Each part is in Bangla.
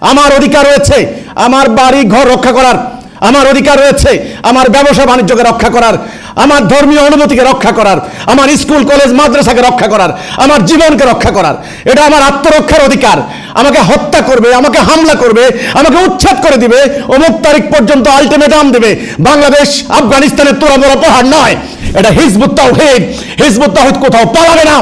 আমার অধিকার রয়েছে, আমার বাড়ি ঘর রক্ষা করার, আমার অধিকার রয়েছে, আমার ব্যবসা বাণিজ্যকে রক্ষা করার, আমার ধর্মীয় অনুমতিকে রক্ষা করার, আমার স্কুল, কলেজ, মাদ্রাসাকে রক্ষা করার, আমার জীবনকে রক্ষা করার। এটা আমার আত্মরক্ষার অধিকার আমাকে হত্যা করবে, আমাকে হামলা করবে, আমাকে উচ্ছেদ করে দিবে, অমুক তারিখ পর্যন্ত আলটিমেটাম দেবে। বাংলাদেশ আফগানিস্তানের তোরা বড় পাহাড় নয়। এটা হিজবুত তাওহীদ। হিজবুত তাওহীদ কোথাও পালাবে না।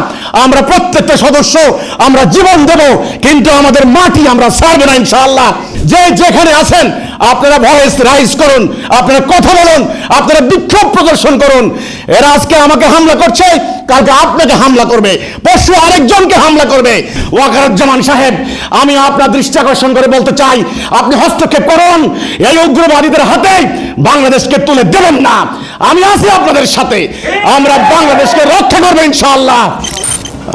আমরা প্রত্যেকটা সদস্য, আমরা জীবন দেব, কিন্তু আমাদের মাটি আমরা ছাড়বো না ইনশাআল্লাহ। যে যেখানে আছেন, আপনারা ভয়েস রাইজ করুন, আপনারা কথা বলুন, আপনারা বিক্ষোভ প্রদর্শন করুন। এরা আজকে আমাকে হামলা করছে, কালকে আপনাকে হামলা করবে, পরশু আরেকজনকে হামলা করবে। ওয়াকারুজ্জামান সাহেব, আমি আপনার দৃষ্টি আকর্ষণ করে বলতে চাই, আপনি হস্তক্ষেপ করুন, এই উগ্রবাদীদের হাতে বাংলাদেশকে তুলে দেবেন না। আমি আছি আপনাদের সাথে, আমরা বাংলাদেশকে রক্ষা করব ইনশাআল্লাহ।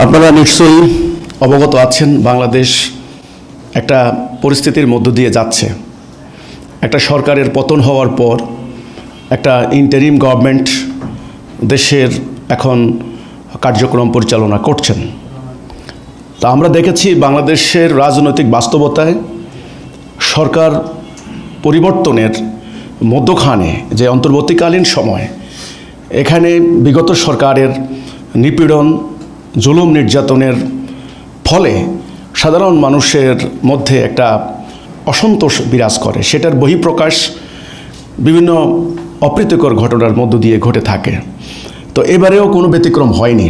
আপনারা নিশ্চয়ই অবগত আছেন, বাংলাদেশ একটা পরিস্থিতির মধ্য দিয়ে যাচ্ছে। একটা সরকারের পতন হওয়ার পর একটা ইন্টারিম গভর্নমেন্ট দেশের এখন কার্যক্রম পরিচালনা করছেন। তা আমরা দেখেছি বাংলাদেশের রাজনৈতিক বাস্তবতায় সরকার পরিবর্তনের মধ্যখানে যে অন্তর্বর্তীকালীন সময়, এখানে বিগত সরকারের নিপীড়ন, জুলুম নির্যাতনের ফলে সাধারণ মানুষের মধ্যে একটা অসন্তোষ বিরাজ করে। সেটার বহিঃপ্রকাশ বিভিন্ন অপ্রীতিকর ঘটনার মধ্য দিয়ে ঘটে থাকে। তো এবারেও কোনো ব্যতিক্রম হয়নি।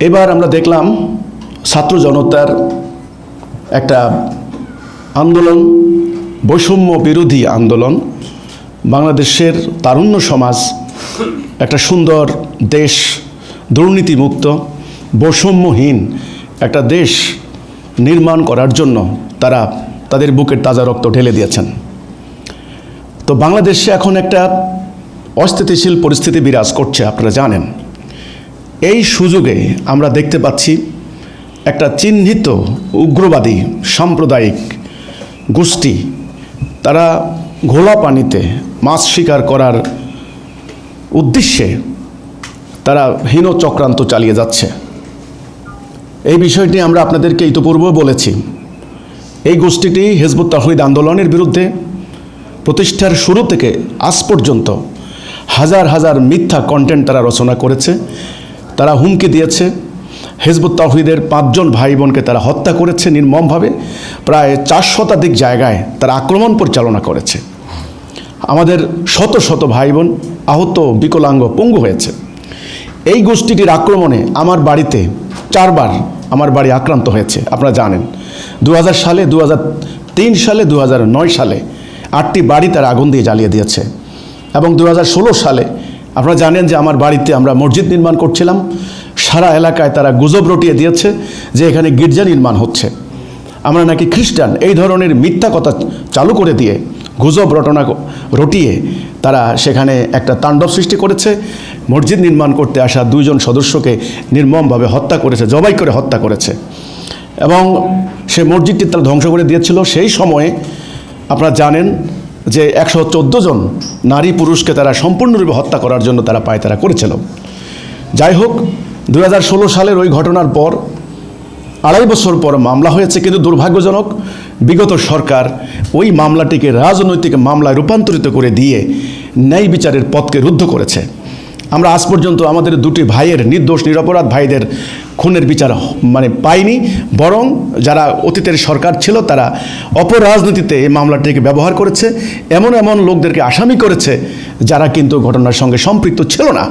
এবার আমরা দেখলাম ছাত্র জনতার একটা আন্দোলন, বৈষম্য বিরোধী আন্দোলন। বাংলাদেশের তারুণ্য সমাজ, একটা সুন্দর দেশ, দুর্নীতিমুক্ত, বৈষম্যহীন একটা দেশ নির্মাণ করার জন্য তারা তাদের বুকের তাজা রক্ত ঢেলে দিয়েছেন। তো বাংলাদেশে এখন একটা অস্থিতিশীল পরিস্থিতি বিরাজ করছে, আপনারা জানেন। এই সুযোগে আমরা দেখতে পাচ্ছি একটা চিহ্নিত উগ্রবাদী সাম্প্রদায়িক গোষ্ঠী। তারা ঘোলা পানিতে মাছ শিকার করার উদ্দেশ্যে তারা হীন চক্রান্ত চালিয়ে যাচ্ছে। এই বিষয়টি আমরা আপনাদেরকে ইতপূর্ব বলেছি। এই গোষ্ঠীটি হেজবুত তাহিদ আন্দোলনের বিরুদ্ধে প্রতিষ্ঠার শুরু থেকে আজ পর্যন্ত হাজার হাজার মিথ্যা কন্টেন্ট তারা রচনা করেছে, তারা হুমকি দিয়েছে। হেজবুত তাহিদের পাঁচজন ভাই বোনকে তারা হত্যা করেছে নির্মমভাবে। প্রায় চার শতাধিক জায়গায় তারা আক্রমণ পরিচালনা করেছে। আমাদের শত শত ভাই বোন আহত বিকলাঙ্গ পঙ্গু হয়েছে। এই গোষ্ঠীটির আক্রমণে আমার বাড়িতে চারবার আমার বাড়ি আক্রান্ত হয়েছে, আপনারা জানেন। দু হাজার সালে দু তিন সালে দু হাজার নয় সালে আটটি বাড়ি তারা আগুন দিয়ে জ্বালিয়ে দিয়েছে। এবং দু হাজার ষোলো সালে আপনারা জানেন যে আমার বাড়িতে আমরা মসজিদ নির্মাণ করছিলাম। সারা এলাকায় তারা গুজব রটিয়ে দিয়েছে যে এখানে গির্জা নির্মাণ হচ্ছে। আমরা নাকি খ্রিস্টান, এই ধরনের মিথ্যা কথা চালু করে দিয়ে গুজব রটনা রটিয়ে তারা সেখানে একটা তাণ্ডব সৃষ্টি করেছে। মসজিদ নির্মাণ করতে আসা দুইজন সদস্যকে নির্মমভাবে হত্যা করেছে, জবাই করে হত্যা করেছে। এবং সে মসজিদটি তারা ধ্বংস করে দিয়েছিল। সেই সময়ে আপনারা জানেন যে একশো চোদ্দ জন নারী পুরুষকে তারা সম্পূর্ণরূপে হত্যা করার জন্য তারা পায় তারা করেছিল। যাই হোক দু হাজার ষোলো সালের ওই ঘটনার পর আড়াই বছর পর মামলা হয়েছে, কিন্তু দুর্ভাগ্যজনক বিগত সরকার ওই মামলাটিকে রাজনৈতিক মামলায় রূপান্তরিত করে দিয়ে ন্যায় বিচারের পথকে রুদ্ধ করেছে। আমরা আজ পর্যন্ত আমাদের দুটি ভাইয়ের নির্দোষ, নিরপরাধ ভাইদের খুনের বিচার মানে পাইনি। বরং যারা অতীতের সরকার ছিল, তারা অপরাজনীতিতে এই মামলাটিকে ব্যবহার করেছে। এমন এমন লোকদেরকে আসামি করেছে, যারা কিন্তু ঘটনার সঙ্গে সম্পৃক্ত ছিল না।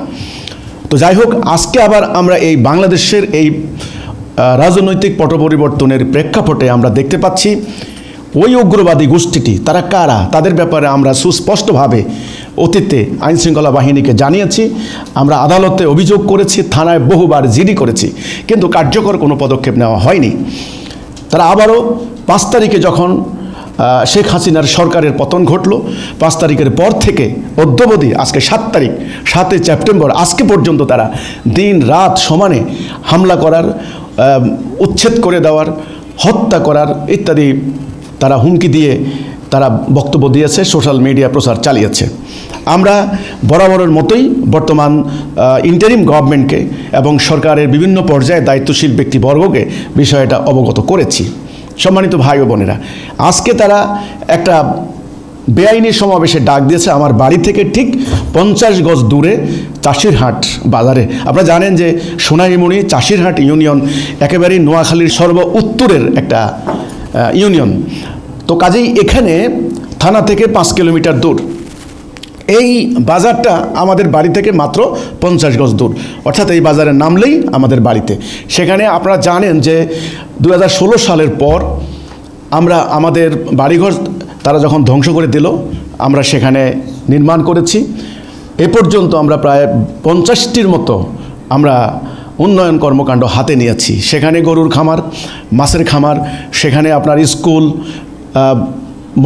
তো যাই হোক, আজকে আবার আমরা এই বাংলাদেশের এই রাজনৈতিক পট পরিবর্তনের প্রেক্ষাপটে আমরা দেখতে পাচ্ছি, ওই উগ্রবাদী গোষ্ঠীটি তারা কারা? তাদের ব্যাপারে আমরা সুস্পষ্টভাবে অতীতে আইনশৃঙ্খলা বাহিনীকে জানিয়েছি, আমরা আদালতে অভিযোগ করেছি, থানায় বহুবার জিডি করেছি, কিন্তু কার্যকর কোনো পদক্ষেপ নেওয়া হয়নি। তারা আবারও পাঁচ তারিখে যখন শেখ হাসিনার সরকারের পতন ঘটল, পাঁচ তারিখের পর থেকে অদ্যবধি আজকে সাত তারিখ, সাতই সেপ্টেম্বর, আজকে পর্যন্ত তারা দিন রাত সমানে হামলা করার উচ্ছেদ করে দেওয়ার, হত্যা করার ইত্যাদি তারা হুমকি দিয়ে তারা বক্তব্য দিয়েছে, সোশ্যাল মিডিয়া প্রচার চালিয়েছে। আমরা বরাবরের মতোই বর্তমান ইন্টারিম গভর্নমেন্টকে এবং সরকারের বিভিন্ন পর্যায়ে দায়িত্বশীল ব্যক্তিবর্গকে বিষয়টা অবগত করেছি। সম্মানিত ভাই ও বোনেরা, আজকে তারা একটা বেআইনি সমাবেশে ডাক দিয়েছে আমার বাড়ি থেকে ঠিক পঞ্চাশ গজ দূরে চাষিরহাট বাজারে। আপনারা জানেন যে সোনাইমণি চাষিরহাট ইউনিয়ন একেবারেই নোয়াখালীর সর্ব উত্তরের একটা ইউনিয়ন। তো কাজেই এখানে থানা থেকে পাঁচ কিলোমিটার দূর। এই বাজারটা আমাদের বাড়ি থেকে মাত্র পঞ্চাশ গজ দূর। অর্থাৎ এই বাজারে নামলেই আমাদের বাড়িতে। সেখানে আপনারা জানেন যে দু হাজার ষোলো সালের পর আমরা আমাদের বাড়িঘর তারা যখন ধ্বংস করে দিল, আমরা সেখানে নির্মাণ করেছি। এ পর্যন্ত আমরা প্রায় পঞ্চাশটির মতো আমরা উন্নয়ন কর্মকাণ্ড হাতে নিয়েছি। সেখানে গরুর খামার, মাছের খামার, সেখানে আপনার স্কুল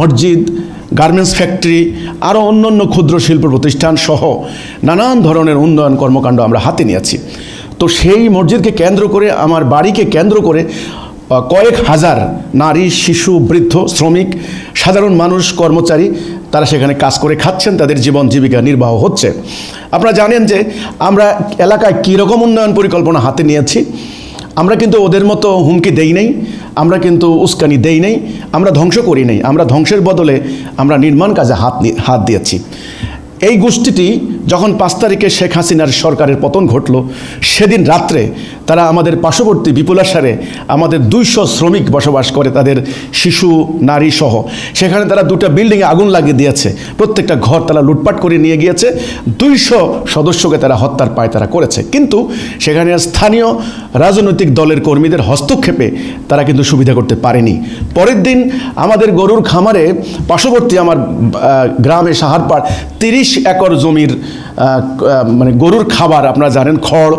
মসজিদ গার্মেন্টস ফ্যাক্টরি আরও অন্য অন্য ক্ষুদ্র শিল্প প্রতিষ্ঠান সহ নানান ধরনের উন্নয়ন কর্মকাণ্ড আমরা হাতে নিয়েছি। তো সেই মসজিদকে কেন্দ্র করে, আমার বাড়িকে কেন্দ্র করে কয়েক হাজার নারী, শিশু, বৃদ্ধ, শ্রমিক, সাধারণ মানুষ, কর্মচারী, তারা সেখানে কাজ করে খাচ্ছেন, তাদের জীবন জীবিকা নির্বাহ হচ্ছে। আপনারা জানেন যে আমরা এলাকায় কীরকম উন্নয়ন পরিকল্পনা হাতে নিয়েছি, আমরা কিন্তু ওদের মতো হুমকি দেই নাই। আমরা কিন্তু উস্কানি দেই নাই, আমরা ধ্বংস করি নাই, আমরা ধ্বংসের বদলে আমরা নির্মাণ কাজে হাত হাত দিয়েছি। এই গোষ্ঠীটি যখন পাঁচ তারিখে শেখ হাসিনার সরকারের পতন ঘটল, সেদিন রাত্রে তারা আমাদের পার্শ্ববর্তী বিপুলাসারে আমাদের দুইশো শ্রমিক বসবাস করে, তাদের শিশু, নারী সহ। সেখানে তারা দুটো বিল্ডিংয়ে আগুন লাগিয়ে দিয়েছে। প্রত্যেকটা ঘর তারা লুটপাট করে নিয়ে গিয়েছে। দুইশো সদস্যকে তারা হত্যার পায় তারা করেছে। কিন্তু সেখানে স্থানীয় রাজনৈতিক দলের কর্মীদের হস্তক্ষেপে তারা কিন্তু সুবিধা করতে পারেনি। পরের দিন আমাদের গরুর খামারে পার্শ্ববর্তী আমার গ্রামে সাহারপাড় তিরিশ একর জমির মানে গরুর খাবার, আপনারা জানেন খড়।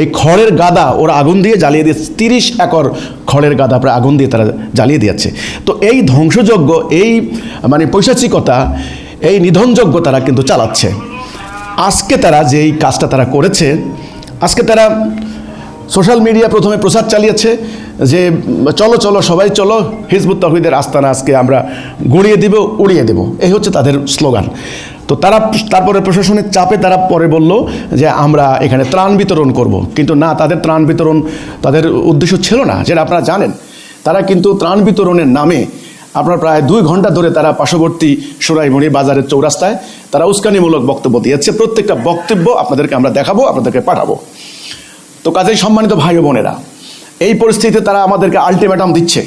এই খড়ের গাদা ওরা আগুন দিয়ে জ্বালিয়ে দিয়েছে তিরিশ একর খড়ের গাদা প্রায় আগুন দিয়ে তারা জ্বালিয়ে দিয়েছে তো এই ধ্বংসযজ্ঞ, এই মানে পৈশাচিকতা, এই নিধনযজ্ঞ তারা কিন্তু চালাচ্ছে। আজকে তারা যে এই কাজটা তারা করেছে, আজকে তারা সোশ্যাল মিডিয়া প্রথমে প্রচার চালিয়েছে যে, চলো চলো, সবাই চলো, হিজবুত তহিদের আস্তানা আজকে আমরা গুড়িয়ে দিব, উড়িয়ে দেব। এই হচ্ছে তাদের স্লোগান। তো তারা তারপরে প্রশাসনের চাপে তারা পরে বলল যে, আমরা এখানে ত্রাণ বিতরণ করব। কিন্তু না, তাদের ত্রাণ বিতরণ তাদের উদ্দেশ্য ছিল না। যেটা আপনারা জানেন, তারা কিন্তু ত্রাণ বিতরণের নামে আপনার প্রায় দুই ঘণ্টা ধরে তারা পার্শ্ববর্তী সোনাইমণি বাজারের চৌরাস্তায় তারা উস্কানিমূলক বক্তব্য দিয়েছে। প্রত্যেকটা বক্তব্য আপনাদেরকে আমরা দেখাবো, আপনাদেরকে পাঠাবো। তো কাজেই সম্মানিত ভাই বোনেরা, এই পরিস্থিতিতে তারা আমাদেরকে আলটিমেটাম দিচ্ছে।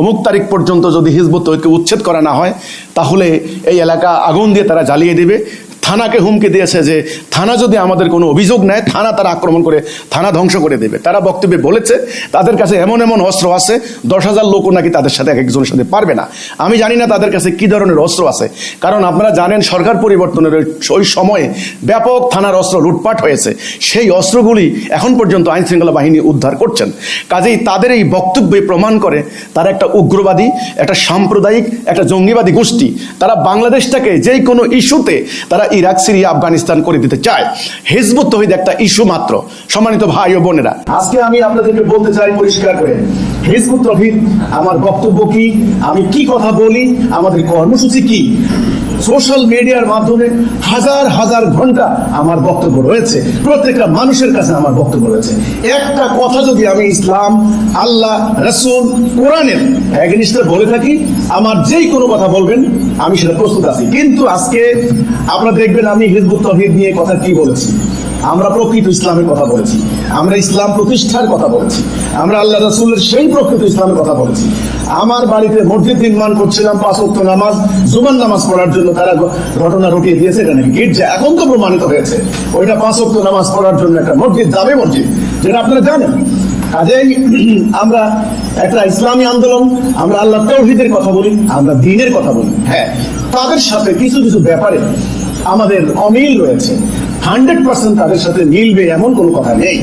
অমুক তারিখ পর্যন্ত যদি হিজবুত তৈরিকে উচ্ছেদ করা না হয়, তাহলে এই এলাকা আগুন দিয়ে তারা জ্বালিয়ে দিবে। থানাকে হুমকি দিয়েছে যে থানা যদি আমাদের কোনো অভিযোগ নেয়, থানা তারা আক্রমণ করে, থানা ধ্বংস করে দেবে। তারা বক্তব্যে বলেছে, তাদের কাছে এমন এমন অস্ত্র আছে, দশ হাজার লোকও নাকি তাদের সাথে এক একজনের সাথে পারবে না। আমি জানি না তাদের কাছে কি ধরনের অস্ত্র আছে। কারণ আপনারা জানেন, সরকার পরিবর্তনের ওই- সময়ে ব্যাপক থানার অস্ত্র লুটপাট হয়েছে। সেই অস্ত্রগুলি এখন পর্যন্ত আইন শৃঙ্খলা বাহিনী উদ্ধার করছেন। কাজেই তাদের এই বক্তব্যে প্রমাণ করে তারা একটা উগ্রবাদী, একটা সাম্প্রদায়িক, একটা জঙ্গিবাদী গোষ্ঠী। তারা বাংলাদেশটাকে যেই কোনো ইস্যুতে তারা ইরাক, সিরিয়া, আফগানিস্তান করে দিতে চায়। হিজবুত তহিদ একটা ইস্যু মাত্র। সম্মানিত ভাই ও বোনেরা, আজকে আমি আপনাদেরকে বলতে চাই পরিষ্কার করে, হিজবুত তহিদ, আমার বক্তব্য কি? আমি কি কথা বলি? আমাদের কর্মসূচি কি? সোশ্যাল মিডিয়ার মাধ্যমে হাজার হাজার ঘণ্টা আমার বক্তব্য রয়েছে। প্রত্যেকটা মানুষের কাছে আমার বক্তব্য রয়েছে। একটা কথা যদি আমি ইসলাম, আল্লাহ, রসুল, কোরআনের জিনিসটা বলে থাকি, আমার যেই কোনো কথা বলবেন, আমি সেটা প্রস্তুত আছি। কিন্তু আজকে আপনারা দেখবেন আমি হিজবুত তহিদ নিয়ে কথা কি বলেছি? আমরা প্রকৃত ইসলামের কথা বলেছি। আমরা ইসলাম প্রতিষ্ঠার কথা বলেছি। আমরা আল্লাহ রসুলের সেই প্রকৃত ইসলামের কথা বলেছি। আমার বাড়িতে মসজিদ নির্মাণ করছিলাম পাঁচ ওয়াক্ত নামাজ জুমান নামাজ পড়ার জন্য তারা ঘটনা রটিয়ে দিয়েছে এটা নাকি? গির্জা এখন তো প্রমাণিত হয়েছে। ওইটা পাঁচ ওয়াক্ত নামাজ পড়ার জন্য একটা মসজিদ যাবে মসজিদ, যেটা আপনারা জানেন। কাজেই আমরা একটা ইসলামী আন্দোলন, আমরা আল্লাহ তৌহিদের কথা বলি, আমরা দিনের কথা বলি। হ্যাঁ তাদের সাথে কিছু কিছু ব্যাপারে আমাদের অমিল রয়েছে। হান্ড্রেড পার্সেন্ট তাদের সাথে মিলবে এমন কোনো কথা নেই।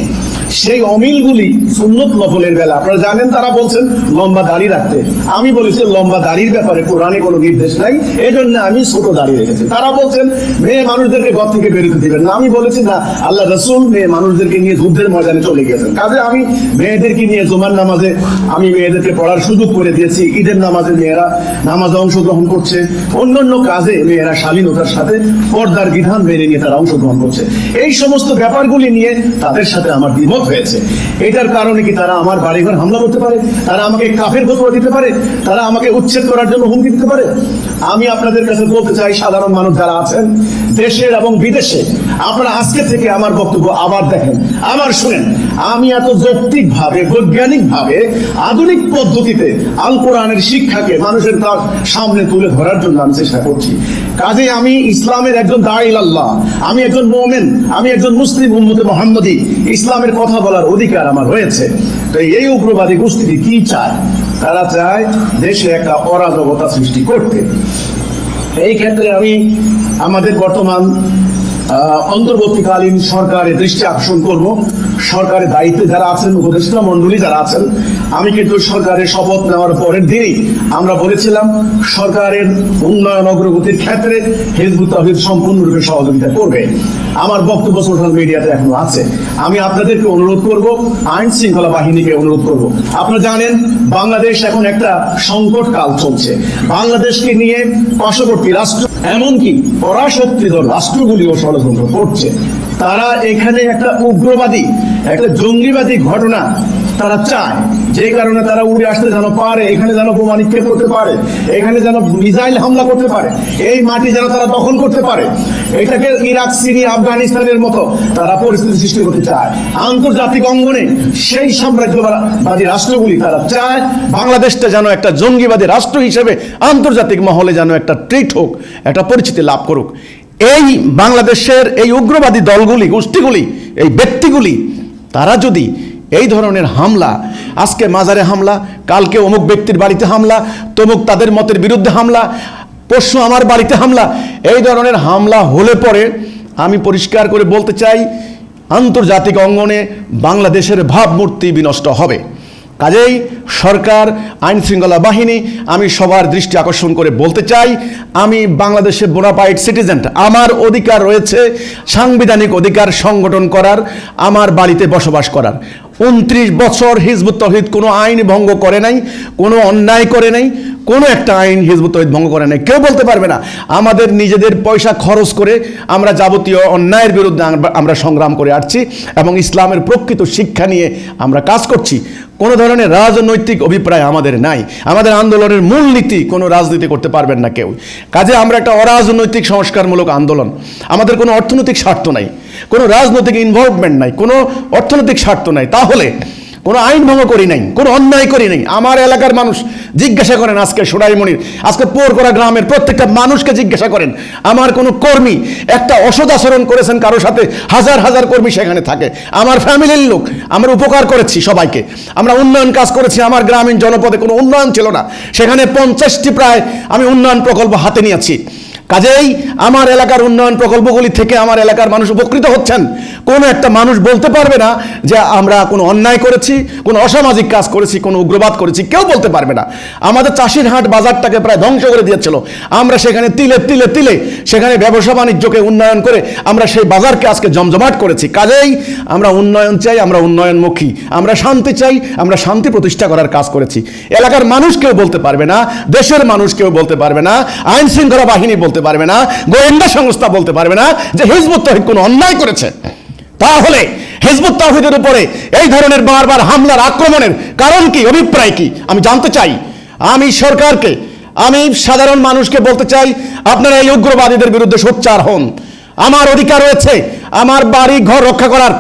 সেই অমিলগুলি সুন্নত নফলের বেলা। আপনারা জানেন তারা বলছেন, লম্বা দাড়ি রাখতে। আমি বলেছি, লম্বা দাড়ির ব্যাপারে কোরআনে কোনো নির্দেশ নাই। এই জন্য আমি ছোট দাড়ি রেখেছি। তারা বলছেন, মেয়ে মানুষদেরকে ঘর থেকে বেরোতে দিবেন না। আমি বলেছি, না, আল্লাহ রসুল মেয়ে মানুষদেরকে নিয়ে যুদ্ধের ময়দানে চলে গিয়েছেন। কাজে আমি মেয়েদেরকে নিয়ে জুমার নামাজে আমি মেয়েদেরকে পড়ার সুযোগ করে দিয়েছি। ঈদের নামাজে মেয়েরা নামাজে অংশগ্রহণ করছে। অন্যান্য কাজে মেয়েরা শালীনতার সাথে পর্দার বিধান মেনে নিয়ে তারা অংশগ্রহণ করছে। এই সমস্ত ব্যাপারগুলি নিয়ে তাদের সাথে আমার দ্বিমত নিহত হয়েছে। এটার কারণে কি তারা আমার বাড়িঘর হামলা করতে পারে? তারা আমাকে কাফের ফতোয়া দিতে পারে? তারা আমাকে উচ্ছেদ করার জন্য হুমকি দিতে পারে? আমি আপনাদের কাছে বলতে চাই, সাধারণ মানুষ যারা আছেন, দেশের এবং বিদেশে, আপনারা আজকে থেকে আমার বক্তব্য আবার দেখেন, আবার শুনেন। আমি এত যৌক্তিক ভাবে বৈজ্ঞানিক ভাবে আধুনিক পদ্ধতিতে আল কোরআনের শিক্ষাকে মানুষের তার সামনে তুলে ধরার জন্য আমি চেষ্টা করছি। কাজে আমি ইসলামের একজন দাঁড়িল আল্লাহ আমি একজন মোমেন, আমি একজন মুসলিম উম্মতে মোহাম্মদী। ইসলামের কথা বলার অধিকার আমার হয়েছে তো এই উগ্রবাদী গোষ্ঠী কি চায়? তারা চায় দেশে একটা অরাজকতা সৃষ্টি করতে। এই ক্ষেত্রে আমি আমাদের বর্তমান অন্তর্বর্তীকালীন সরকারের দৃষ্টি আকর্ষণ করব। সরকারের দায়িত্বে যারা আছেন, উপদেষ্টা মন্ডলী যারা আছেন, আমি কিন্তু সরকারের শপথ নেওয়ার পরের দিনই আমরা বলেছিলাম, সরকারের উন্নয়ন অগ্রগতির ক্ষেত্রে হেজবুত তাহিদ সম্পূর্ণরূপে সহযোগিতা করবে। আমার বক্তব্য সোশ্যাল মিডিয়াতে এখনও আছে। আমি আপনাদেরকে অনুরোধ করব, আইন শৃঙ্খলা বাহিনীকে অনুরোধ করব। আপনারা জানেন, বাংলাদেশ এখন একটা সংকট কাল চলছে। বাংলাদেশকে নিয়ে পার্শ্ববর্তী রাষ্ট্র, এমনকি পরাশক্তিধর রাষ্ট্রগুলিও ষড়যন্ত্র করছে তারা এখানে একটা উগ্রবাদী, একটা জঙ্গিবাদী ঘটনা তারা চায়। যে কারণে তারা উড়ে আসতে যেন পারে, এখানে যেন বোমা নিক্ষেপ করতে পারে, এখানে যেন মিসাইল হামলা করতে পারে, এই মাটি যেন তারা দখল করতে পারে। এটাকে ইরাক, সিরিয়া, আফগানিস্তানের মতো তারা পরিস্থিতি সৃষ্টি করতে চায়। আন্তর্জাতিক অঙ্গনে সেই সাম্রাজ্যবাদী রাষ্ট্রগুলি তারা চায়, বাংলাদেশটা যেন একটা জঙ্গিবাদী রাষ্ট্র হিসেবে আন্তর্জাতিক মহলে যেন একটা ট্রিট হোক, একটা পরিচিতি লাভ করুক। এই বাংলাদেশের এই উগ্রবাদী দলগুলি, গোষ্ঠীগুলি, এই ব্যক্তিগুলি, তারা যদি এই ধরনের হামলা, আজকে মাজারে হামলা, কালকে অমুক ব্যক্তির বাড়িতে হামলা, তমুক তাদের মতের বিরুদ্ধে হামলা, পরশু আমার বাড়িতে হামলা, এই ধরনের হামলা হলে পরে আমি পরিষ্কার করে বলতে চাই, আন্তর্জাতিক অঙ্গনে বাংলাদেশের ভাবমূর্তি বিনষ্ট হবে। কাজেই সরকার আইন শৃঙ্খলা বাহিনী, আমি সবার দৃষ্টি আকর্ষণ করে বলতে চাই, আমি বাংলাদেশের বোনাপাইড সিটিজেন আমার অধিকার রয়েছে সাংবিধানিক অধিকার সংগঠন করার, আমার বাড়িতে বসবাস করার। উনত্রিশ বছর হিজবুত তহিদ কোনো আইন ভঙ্গ করে নাই, কোনো অন্যায় করে নাই, কোনো একটা আইন হিজবুত তহিদ ভঙ্গ করে নাই। কেউ বলতে পারবে না, আমাদের নিজেদের পয়সা খরচ করে আমরা যাবতীয় অন্যায়ের বিরুদ্ধে আমরা সংগ্রাম করে আসছি এবং ইসলামের প্রকৃত শিক্ষা নিয়ে আমরা কাজ করছি। কোনো ধরনের রাজনৈতিক অভিপ্রায় আমাদের নাই। আমাদের আন্দোলনের মূল নীতি কোনো রাজনীতি করতে পারবেন না কেউ। কাজে আমরা একটা অরাজনৈতিক সংস্কারমূলক আন্দোলন। আমাদের কোনো অর্থনৈতিক স্বার্থ নাই। কোনো রাজনৈতিক ইনভলভমেন্ট নাই। কোনো অর্থনৈতিক স্বার্থ নাই। তাহলে কোনো আইন ভঙ্গ করি নাই, কোনো অন্যায় করি নাই। আমার এলাকার মানুষ জিজ্ঞাসা করেন আজকে সোনাইমণির আজকে পোরকরা গ্রামের প্রত্যেকটা মানুষকে জিজ্ঞাসা করেন। আমার কোনো কর্মী একটা অসদ আচরণ করেছেন কারোর সাথে, হাজার হাজার কর্মী সেখানে থাকে। আমার ফ্যামিলির লোক, আমরা উপকার করেছি সবাইকে। আমরা উন্নয়ন কাজ করেছি, আমার গ্রামীণ জনপদে কোনো উন্নয়ন ছিল না। সেখানে পঞ্চাশটি প্রায় আমি উন্নয়ন প্রকল্প হাতে নিয়েছি। কাজেই আমার এলাকার উন্নয়ন প্রকল্পগুলি থেকে আমার এলাকার মানুষ উপকৃত হচ্ছেন। কোনো একটা মানুষ বলতে পারবে না যে আমরা কোনো অন্যায় করেছি, কোনো অসামাজিক কাজ করেছি, কোনো উগ্রবাদ করেছি, কেউ বলতে পারবে না। আমাদের চাষির হাট বাজারটাকে প্রায় ধ্বংস করে দিয়েছিল। আমরা সেখানে তিলে তিলে তিলে সেখানে ব্যবসা বাণিজ্যকে উন্নয়ন করে আমরা সেই বাজারকে আজকে জমজমাট করেছি। কাজেই আমরা উন্নয়ন চাই, আমরা উন্নয়নমুখী। আমরা শান্তি চাই, আমরা শান্তি প্রতিষ্ঠা করার কাজ করেছি। এলাকার মানুষ কেউ বলতে পারবে না, দেশের মানুষ কেউ বলতে পারবে না আইন শৃঙ্খলা বাহিনী বলতে পারবে না, গোয়েন্দা সংস্থা বলতে পারবে না যে হিজবুত তহিদ কোনো অন্যায় করেছে। তাহলে হিজবুত তাহিদের উপরে এই ধরনের বারবার হামলার আক্রমণের কারণ কি, অভিপ্রায় কি? আমি জানতে চাই। আমি সরকারকে, আমি সাধারণ মানুষকে বলতে চাই, আপনারা এই উগ্রবাদীদের বিরুদ্ধে সোচ্চার হন। আমার অধিকার রয়েছে আমার বাড়ি ঘর রক্ষা করার।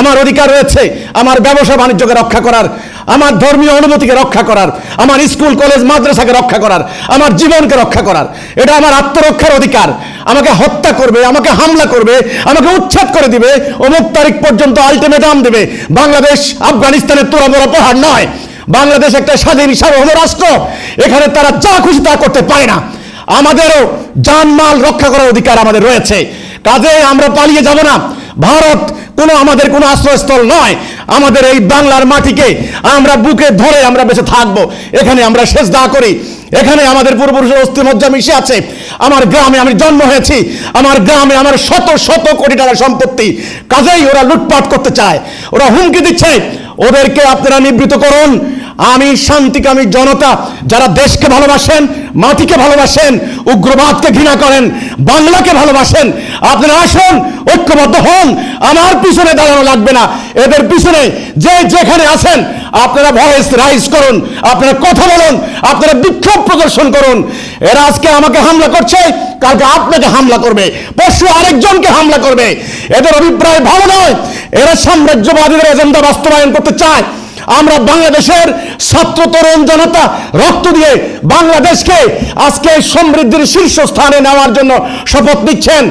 আমার অধিকার রয়েছে আমার ব্যবসা বাণিজ্যকে রক্ষা করার। আমার ধর্মীয় অনুভূতিকে রক্ষা করার, আমার স্কুল, কলেজ, মাদ্রাসাকে রক্ষা করার, আমার জীবনকে রক্ষা করার, এটা আমার আত্মরক্ষার অধিকার। আমাকে হত্যা করবে, আমাকে হামলা করবে, আমাকে উচ্ছেদ করে দিবে, অমুক তারিখ পর্যন্ত আলটিমেটাম দেবে। বাংলাদেশ আফগানিস্তানের তোরা বড় পাহাড় নয়। বাংলাদেশ একটা স্বাধীন সার্বভৌম রাষ্ট্র। এখানে তারা যা খুশি তা করতে পারে না। আমাদেরও জানমাল রক্ষা করার অধিকার আমাদের রয়েছে। কাজে আমরা পালিয়ে যাব না। ভারত কোনো আমাদের কোনো আশ্রয়স্থল নয়। আমাদের এই বাংলার মাটিকে আমরা বুকে ধরে আমরা বেঁচে থাকব। এখানে আমরা শেষ দা করি। এখানে আমাদের পূর্বপুরুষের অস্থি মজ্জা মিশে আছে। আমার গ্রামে আমি জন্ম হয়েছি। আমার গ্রামে আমার শত শত কোটি টাকার সম্পত্তি। কাজেই ওরা লুটপাট করতে চায়। ওরা হুমকি দিচ্ছে। ওদেরকে আপনারা নিবৃত করুন। আমি শান্তিকামী জনতা, যারা দেশকে ভালোবাসেন, মাটিকে ভালোবাসেন, উগ্রবাদকে ঘৃণা করেন, বাংলাকে ভালোবাসেন, আপনারা আসুন, ঐক্যবদ্ধ হন। আমার পিছনে দাঁড়ানো লাগবে না। এদের পিছনে যে যেখানে আছেন, আপনারা ভয়েস রাইজ করুন, আপনারা কথা বলুন, আপনারা বিক্ষোভ প্রদর্শন করুন। এরা আজকে আমাকে হামলা করছে, কালকে আপনাকে হামলা করবে। পরশু আরেকজনকে হামলা করবে। এদের অভিপ্রায় ভালো নয় এরা সাম্রাজ্যবাদীদের এজেন্ডা বাস্তবায়ন করতে চায়। আমরা বাংলাদেশের ছাত্র তরুণ জনতা রক্ত দিয়ে বাংলাদেশকে আজকে সমৃদ্ধির শীর্ষস্থানে নেওয়ার জন্য শপথ নিচ্ছেন।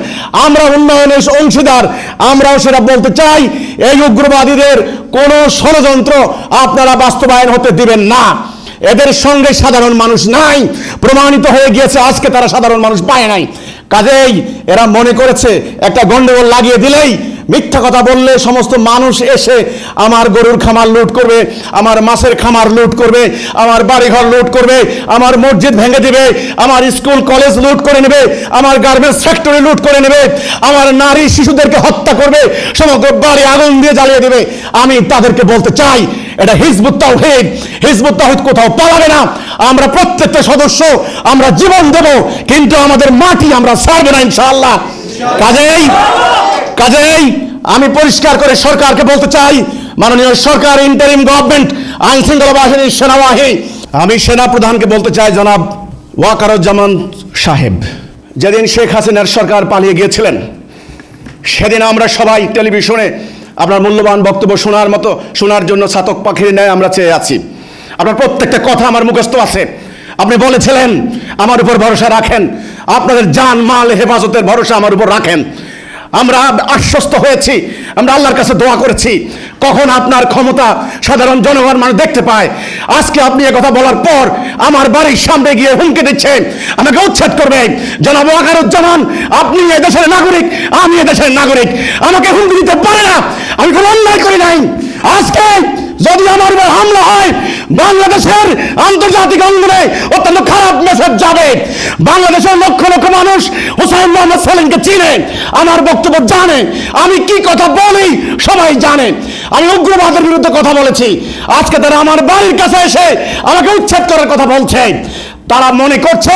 আমরা উন্নয়নের অংশীদার। আমরাও সেটা বলতে চাই, এই উগ্রবাদীদের কোনো ষড়যন্ত্র আপনারা বাস্তবায়ন হতে দিবেন না। এদের সঙ্গে সাধারণ মানুষ নাই, প্রমাণিত হয়ে গিয়েছে আজকে তারা সাধারণ মানুষ পায় নাই। কাজেই এরা মনে করেছে, একটা গন্ডগোল লাগিয়ে দিলেই মিথ্যা কথা বললে সমস্ত মানুষ এসে আমার গরুর খামার লুট করবে, আমার মাছের খামার লুট করবে, আমার বাড়িঘর লুট করবে, আমার মসজিদ ভেঙে দিবে, আমার স্কুল, কলেজ লুট করে নেবে, আমার গার্মেন্টস ফ্যাক্টরি লুট করে নেবে, আমার নারী শিশুদেরকে হত্যা করবে, সমগ্র বাড়ি আগুন দিয়ে জ্বালিয়ে দেবে। আমি তাদেরকে বলতে চাই, এটা হিজবুত তাওহীদ। হিজবুত তাওহীদ কোথাও পালাবে না। আমরা প্রত্যেকটা সদস্য, আমরা জীবন দেব, কিন্তু আমাদের মাটি আমরা ছাড়বো না, ইনশাআল্লাহ। কাজেই কাজেই আমি পরিষ্কার করে সরকারকে বলতে চাই, মাননীয় সরকার ইন্টারিম গভর্নমেন্ট আইন শৃঙ্খলা বাহিনী সেনাবাহিনী, আমি সেনা প্রধানকে বলতে চাই জনাব ওয়াকারুজ্জামান সাহেব। যেদিন শেখ হাসিনার সরকার পালিয়ে গিয়েছিলেন, সেদিন আমরা সবাই টেলিভিশনে আপনার মূল্যবান বক্তব্য শোনার মতো, শোনার জন্য ছাতক পাখির ন্যায় আমরা চেয়ে আছি। আপনার প্রত্যেকটা কথা আমার মুখস্থ আছে। আপনি বলেছিলেন, আমার উপর ভরসা রাখেন। আপনাদের জান, মাল, হেফাজতের ভরসা আমার উপর রাখেন। আমরা আশ্বস্ত হয়েছি, আমরা আল্লাহর কাছে দোয়া করেছি। কখন আপনার ক্ষমতা সাধারণ জনগণ মানুষ দেখতে পায়? আজকে আপনি কথা বলার পর আমার বাড়ির সামনে গিয়ে হুমকি দিচ্ছেন আমাকে উচ্ছেদ করবে। জনাব আকারুজ্জামান আপনি এদেশের নাগরিক, আমি এদেশের নাগরিক। আমাকে হুমকি দিতে পারে না, আমি কোনো অন্যায় করি নাই। আজকে যদি আমার উপর হামলা হয়, বাংলাদেশের আন্তর্জাতিক অঙ্গনে অত্যন্ত খারাপ মেসেজ যাবে। বাংলাদেশের লক্ষ লক্ষ মানুষ হুসাইন মোহাম্মদ সেলিমকে চিনে, আমার বক্তব্য জানে, আমি কি কথা বলি সবাই জানে। আমি উগ্রবাদের বিরুদ্ধে কথা বলেছি। আজকে তারা আমার বাড়ির কাছে এসে আমাকে উচ্ছেদ করার কথা বলছে। তারা মনে করছে,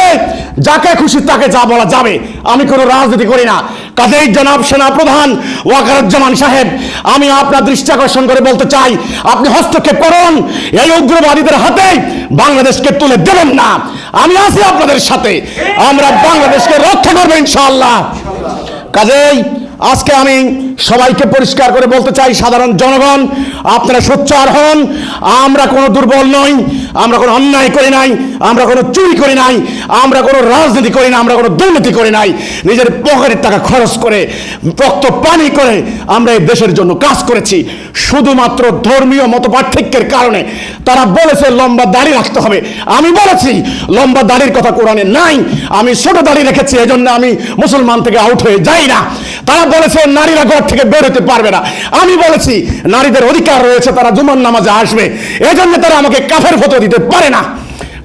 যাকে খুশি তাকে যা বলা যাবে। আমি কোনো রাজনীতি করি না। কাজেই জনাব সেনা প্রধান ওয়াকারুজ্জামান সাহেব, আমি আপনার দৃষ্টি আকর্ষণ করে বলতে চাই, আপনি হস্তক্ষেপ করুন, এই উগ্রবাদীদের হাতে বাংলাদেশকে তুলে দেবেন না। আমি আছি আপনাদের সাথে, আমরা বাংলাদেশকে রক্ষা করব ইনশাল্লাহ কাজেই আজকে আমি সবাইকে পরিষ্কার করে বলতে চাই, সাধারণ জনগণ, আপনারা সোচ্চার হন। আমরা কোনো দুর্বল নই, আমরা কোনো অন্যায় করি নাই, আমরা কোনো চুরি করি নাই, আমরা কোনো রাজনীতি করি না, আমরা কোনো দুর্নীতি করি নাই। নিজের পকেটের টাকা খরচ করে, রক্ত পানি করে আমরা এই দেশের জন্য কাজ করেছি। শুধুমাত্র ধর্মীয় মত পার্থক্যের কারণে তারা বলেছে, লম্বা দাড়ি রাখতে হবে। আমি বলেছি, লম্বা দাড়ির কথা কোরআনে নাই। আমি ছোট দাড়ি রেখেছি, এজন্য আমি মুসলমান থেকে আউট হয়ে যাই না। তারা বলেছে, নারীরা ঘর থেকে বেরোতে পারবে না। আমি বলেছি, নারীদের অধিকার রয়েছে, তারা জুমার নামাজে আসবে। এজন্য তারা আমাকে কাফের ফটো দিতে পারে না।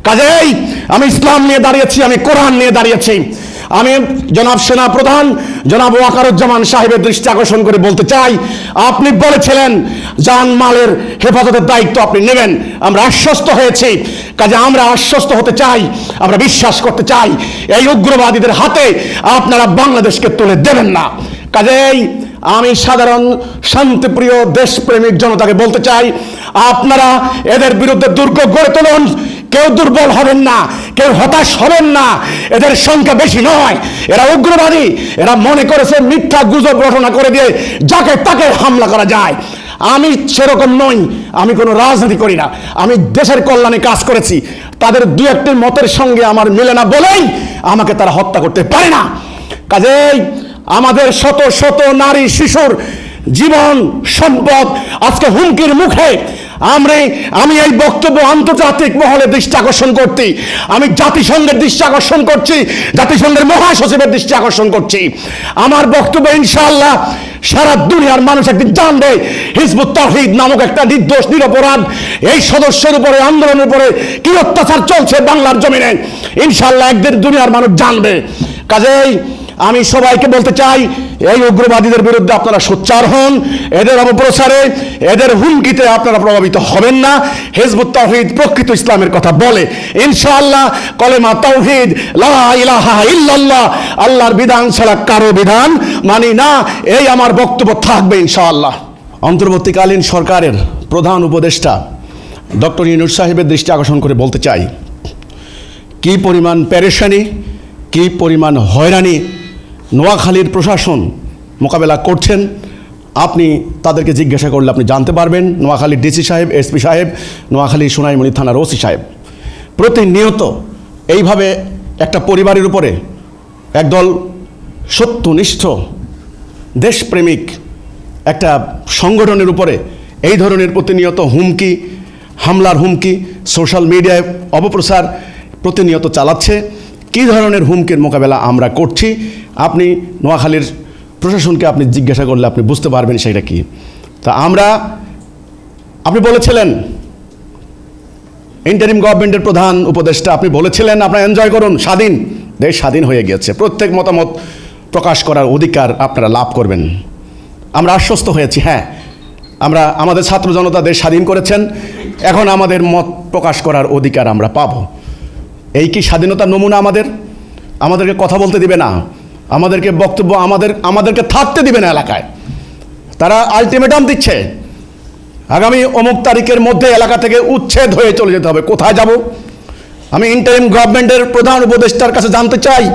কাজেই আমি ইসলাম নিয়ে দাঁড়িয়েছি, আমি কোরআন নিয়ে দাঁড়িয়েছি। আমি জনাব সেনা প্রধান জনাব ওয়াকারুজ্জামান সাহেবের দৃষ্টি আকর্ষণ করে বলতে চাই, আপনি বলেছিলেন জান মালের হেফাজতের দায়িত্ব আপনি নেবেন। আমরা আশ্বস্ত হয়েছি। কাজে আমরা আশ্বস্ত হতে চাই, আমরা বিশ্বাস করতে চাই, এই উগ্রবাদীদের হাতে আপনারা বাংলাদেশকে তুলে দেবেন না। কাজেই আমি সাধারণ শান্তিপ্রিয় দেশপ্রেমিক জনতাকে বলতে চাই, আপনারা এদের বিরুদ্ধে দুর্গ গড়ে তুলুন। কেউ দুর্বল হবেন না, কেউ হতাশ হবেন না, এদের সংখ্যা বেশি নয়। এরা উগ্রবাদী, এরা মনে করেছে মিথ্যা গুজব রটনা করে দিয়ে যাকে তাকে হামলা করা যায়। আমি সেরকম নই, আমি কোনো রাজনীতি করি না। আমি দেশের কল্যাণে কাজ করেছি। তাদের দু একটি মতের সঙ্গে আমার মেলে না বলেই আমাকে তারা হত্যা করতে পারে না। কাজেই আমাদের শত শত নারী শিশুর জীবন, সম্পদ আজকে হুমকির মুখে। আমরা আমি এই বক্তব্য আন্তর্জাতিক মহলে দৃষ্টি আকর্ষণ করছি। আমি জাতিসংঘের দৃষ্টি আকর্ষণ করছি, জাতিসংঘের মহাসচিবের দৃষ্টি আকর্ষণ করছি। আমার বক্তব্য ইনশাআল্লাহ সারা দুনিয়ার মানুষ একদিন জানবে, হিজবুত তাহিদ নামক একটা নির্দোষ, নিরপরাধ, এই সদস্যের উপরে, আন্দোলনের উপরে কি অত্যাচার চলছে বাংলার জমিনে? ইনশাআল্লাহ একদিন দুনিয়ার মানুষ জানবে। কাজেই আমি সবাইকে বলতে চাই, এই উগ্রবাদীদের বিরুদ্ধে আপনারা সোচ্চার হন, এদের অপপ্রচারে, এদের হুমকিতে আপনারা প্রভাবিত হবেন না। হেজবুত তাওহিদ প্রকৃত ইসলামের কথা বলে, ইনশাআল্লাহ কলেমা তাওহিদ, লা ইলাহা ইল্লাল্লাহ, আল্লাহর বিধান ছাড়া কারও বিধান মানি না, এই আমার বক্তব্য থাকবে ইনশাআল্লাহ। অন্তর্বর্তীকালীন সরকারের প্রধান উপদেষ্টা ডক্টর ইনুর সাহেবের দৃষ্টি আকর্ষণ করে বলতে চাই, কি পরিমাণ প্যারেশানি কি পরিমাণ হয়রানি নোয়াখালীর প্রশাসন মোকাবেলা করছেন। আপনি তাদেরকে জিজ্ঞাসা করলে আপনি জানতে পারবেন, নোয়াখালীর ডিসি সাহেব, এসপি সাহেব, নোয়াখালী সোনাইমণি থানার ওসি সাহেব। প্রতিনিয়ত এইভাবে একটা পরিবারের উপরে একদল সত্যনিষ্ঠ দেশপ্রেমিক একটা সংগঠনের উপরে এই ধরনের প্রতিনিয়ত হুমকি, হামলার হুমকি, সোশ্যাল মিডিয়ায় অপপ্রচার প্রতিনিয়ত চালাচ্ছে। কী ধরনের হুমকির মোকাবেলা আমরা করছি? আপনি নোয়াখালীর প্রশাসনকে আপনি জিজ্ঞাসা করলে আপনি বুঝতে পারবেন সেটা কি। তা আমরা, আপনি বলেছিলেন ইন্টারিম গভর্নমেন্টের প্রধান উপদেষ্টা আপনি বলেছিলেন, আপনারা এনজয় করুন, স্বাধীন, দেশ স্বাধীন হয়ে গিয়েছে। প্রত্যেক মতামত প্রকাশ করার অধিকার আপনারা লাভ করবেন। আমরা আশ্বস্ত হয়েছি হ্যাঁ আমরা, আমাদের ছাত্র জনতা দেশ স্বাধীন করেছেন, এখন আমাদের মত প্রকাশ করার অধিকার আমরা পাবো। এই কি স্বাধীনতার নমুনা আমাদের? আমাদেরকে কথা বলতে দিবে না। আমাদেরকে বক্তব্য আমাদের, আমাদেরকে থাকতে দিবে না এলাকায়। তারা আলটিমেটাম দিচ্ছে। আগামী অমুক তারিখের মধ্যে এলাকা থেকে উচ্ছেদ হয়ে চলে যেতে হবে। কোথায় যাব? আমি ইন্টারিম গভর্নমেন্টের প্রধান উপদেষ্টার কাছে জানতে চাই।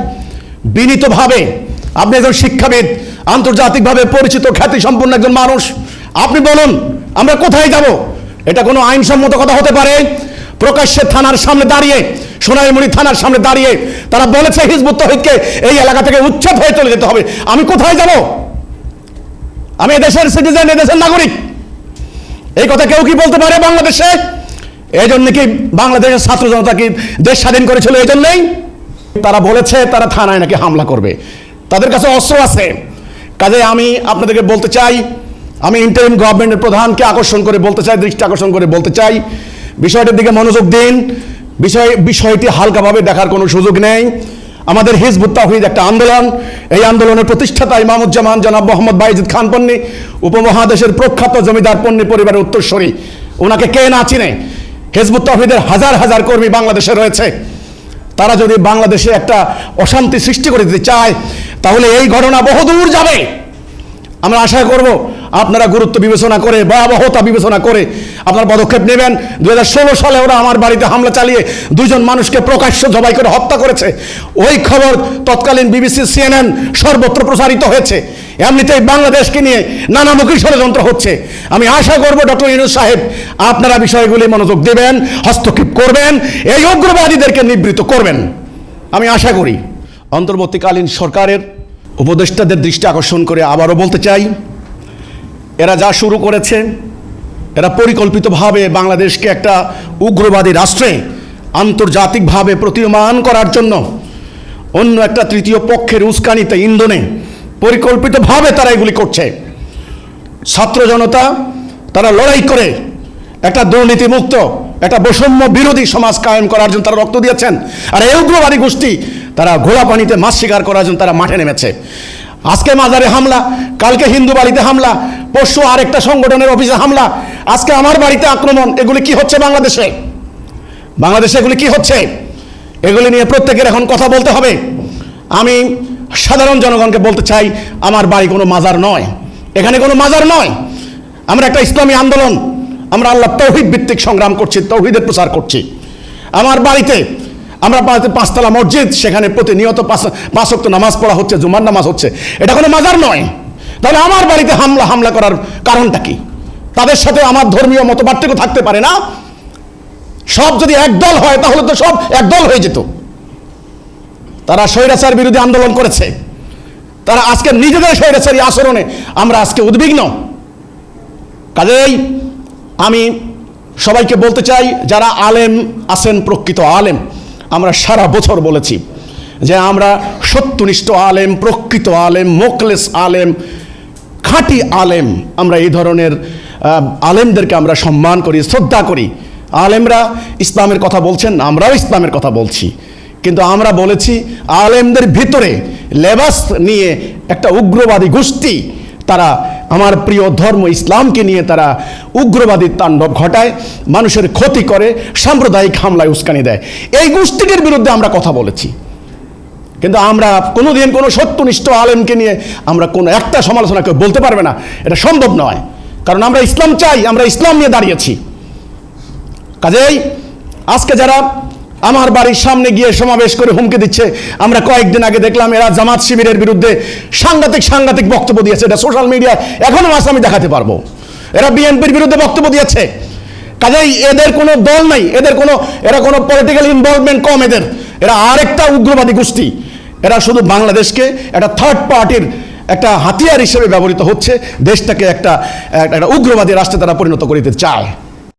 বিনীতভাবে আপনি একজন শিক্ষাবিদ, আন্তর্জাতিকভাবে পরিচিত খ্যাতি সম্পন্ন একজন মানুষ। আপনি বলুন, আমরা কোথায় যাব? এটা কোনো আইনসম্মত কথা হতে পারে। প্রকাশ্যে থানার সামনে দাঁড়িয়ে সোনাইমুড়ি থানার সামনে দাঁড়িয়ে তারা বলেছে, হিজবুত তহিদকে এই এলাকা থেকে উচ্ছেদ হয়ে চলে যেতে হবে। আমি কোথায় যাব? আমি এদেশের সিটিজেন এদেশের নাগরিক। এই কথা কেউ কি বলতে পারে বাংলাদেশে? এই জন্য কি বাংলাদেশের ছাত্র জনতা কি দেশ স্বাধীন করেছিল? এই জন্যই তারা বলেছে, তারা থানায় নাকি হামলা করবে। তাদের কাছে অস্ত্র আছে। কাজে আমি আপনাদেরকে বলতে চাই, আমি ইন্টারিম গভর্নমেন্টের প্রধানকে আকর্ষণ করে বলতে চাই, দৃষ্টি আকর্ষণ করে বলতে চাই। বিষয়টির দিকে মনোযোগ দিন। বিষয় বিষয়টি হালকাভাবে দেখার কোনো সুযোগ নেই। আমাদের হিজবুত তাহিদ একটা আন্দোলন। এই আন্দোলনের প্রতিষ্ঠাতা ইমামুজ্জামান জনাব মোহাম্মদ বাইজিদ খান পন্নি, উপমহাদেশের প্রখ্যাত জমিদার পন্নী পরিবারের উত্তরস্বরী ওনাকে কে না চিনে? হিজবুত তাহিদের হাজার হাজার কর্মী বাংলাদেশে রয়েছে। তারা যদি বাংলাদেশে একটা অশান্তি সৃষ্টি করে দিতে চায়, তাহলে এই ঘটনা বহুদূর যাবে। আমরা আশা করব আপনারা গুরুত্ব বিবেচনা করে, ভয়াবহতা বিবেচনা করে আপনার পদক্ষেপ নেবেন। দুই হাজার ষোলো সালে ওরা আমার বাড়িতে হামলা চালিয়ে দুজন মানুষকে প্রকাশ্য জবাই করে হত্যা করেছে। ওই খবর তৎকালীন বিবিসি, সিএনএন সর্বত্র প্রসারিত হয়েছে। এমনিতেই বাংলাদেশকে নিয়ে নানামুখী ষড়যন্ত্র হচ্ছে। আমি আশা করব, ডক্টর ইনুস সাহেব, আপনারা বিষয়গুলি মনোযোগ দেবেন, হস্তক্ষেপ করবেন, এই উগ্রবাদীদেরকে নিবৃত্ত করবেন। আমি আশা করি, অন্তর্বর্তীকালীন সরকারের উপদেষ্টাদের দৃষ্টি আকর্ষণ করে আবারও বলতে চাই এরা যা শুরু করেছে, এরা পরিকল্পিতভাবে বাংলাদেশকে একটা উগ্রবাদী রাষ্ট্রে আন্তর্জাতিকভাবে প্রতীয়মান করার জন্য অন্য একটা তৃতীয় পক্ষের উস্কানিতে ইন্ধনে পরিকল্পিতভাবে তারা এগুলি করছে। ছাত্র জনতা, তারা লড়াই করে একটা দুর্নীতিমুক্ত, একটা বৈষম্য বিরোধী সমাজ কায়েম করার জন্য তারা রক্ত দিয়েছেন। আর এই উগ্রবাদী গোষ্ঠী তারা ঘোড়া পানিতে মাছ শিকার করার জন্য তারা মাঠে নেমেছে। আজকে মাজারে হামলা, কালকে হিন্দু বাড়িতে হামলা পরশু আরেকটা সংগঠনের অফিসে হামলা। আজকে আমার বাড়িতে আক্রমণ, এগুলি কি হচ্ছে বাংলাদেশে? বাংলাদেশে এগুলি কি হচ্ছে? এগুলি নিয়ে প্রত্যেকের এখন কথা বলতে হবে। আমি সাধারণ জনগণকে বলতে চাই, আমার বাড়ি কোনো মাজার নয়। এখানে কোনো মাজার নয়। আমরা একটা ইসলামী আন্দোলন, আমরা আল্লাহ তৌহিদ ভিত্তিক সংগ্রাম করছি, তৌহিদের প্রচার করছি। আমার বাড়িতে, আমরা বাড়িতে পাঁচতলা মসজিদ, সেখানে প্রতিনিয়ত পাঁচ পাঁচ নামাজ পড়া হচ্ছে, জুমার নামাজ হচ্ছে। এটা কোনো মাজার নয়। তাহলে আমার বাড়িতে হামলা হামলা করার কারণটা কি? তাদের সাথে আমার ধর্মীয় মতপার্থক্য থাকতে পারে না? সব যদি একদল হয়, তাহলে তো সব একদল হয়ে যেত। তারা স্বৈরাচার বিরোধী আন্দোলন করেছে। তারা আজকে নিজেদের স্বৈরাচারী আচরণে আমরা আজকে উদ্বিগ্ন। কাজেই আমি সবাইকে বলতে চাই, যারা আলেম আছেন, প্রকৃত আলেম, আমরা সারা বছর বলেছি যে আমরা সত্যনিষ্ঠ আলেম, প্রকৃত আলেম, মোকলেস আলেম খাঁটি আলেম। আমরা এই ধরনের আলেমদেরকে আমরা সম্মান করি, শ্রদ্ধা করি। আলেমরা ইসলামের কথা বলছেন, আমরাও ইসলামের কথা বলছি। কিন্তু আমরা বলেছি, আলেমদের ভিতরে লেবাস নিয়ে একটা উগ্রবাদী গোষ্ঠী, তারা আমার প্রিয় ধর্ম ইসলামকে নিয়ে তারা উগ্রবাদী তাণ্ডব ঘটায়, মানুষের ক্ষতি করে, সাম্প্রদায়িক হামলায় উস্কানি দেয়। এই গোষ্ঠীটির বিরুদ্ধে আমরা কথা বলেছি। কিন্তু আমরা কোনোদিন কোনো সত্যনিষ্ঠ আলেমকে নিয়ে আমরা কোনো একটা সমালোচনা কেউ বলতে পারবে না। এটা সম্ভব নয়। কারণ আমরা ইসলাম চাই, আমরা ইসলাম নিয়ে দাঁড়িয়েছি। কাজেই আজকে যারা আমার বাড়ির সামনে গিয়ে সমাবেশ করে হুমকি দিচ্ছে, আমরা কয়েকদিন আগে দেখলাম এরা জামাত শিবিরের বিরুদ্ধে সাংঘাতিক সাংঘাতিক বক্তব্য দিয়েছে। এটা সোশ্যাল মিডিয়ায় এখনও মাস আমি দেখাতে পারব। এরা বিএনপির বিরুদ্ধে বক্তব্য দিয়েছে। কাজেই এদের কোনো দল নাই, এদের কোনো, এরা কোনো পলিটিক্যাল ইনভলভমেন্ট কম এদের। এরা আরেকটা উগ্রবাদী গোষ্ঠী। এরা শুধু বাংলাদেশকে একটা থার্ড পার্টির একটা হাতিয়ার হিসেবে ব্যবহৃত হচ্ছে, দেশটাকে একটা একটা উগ্রবাদী রাষ্ট্রে তারা পরিণত করিতে চায়।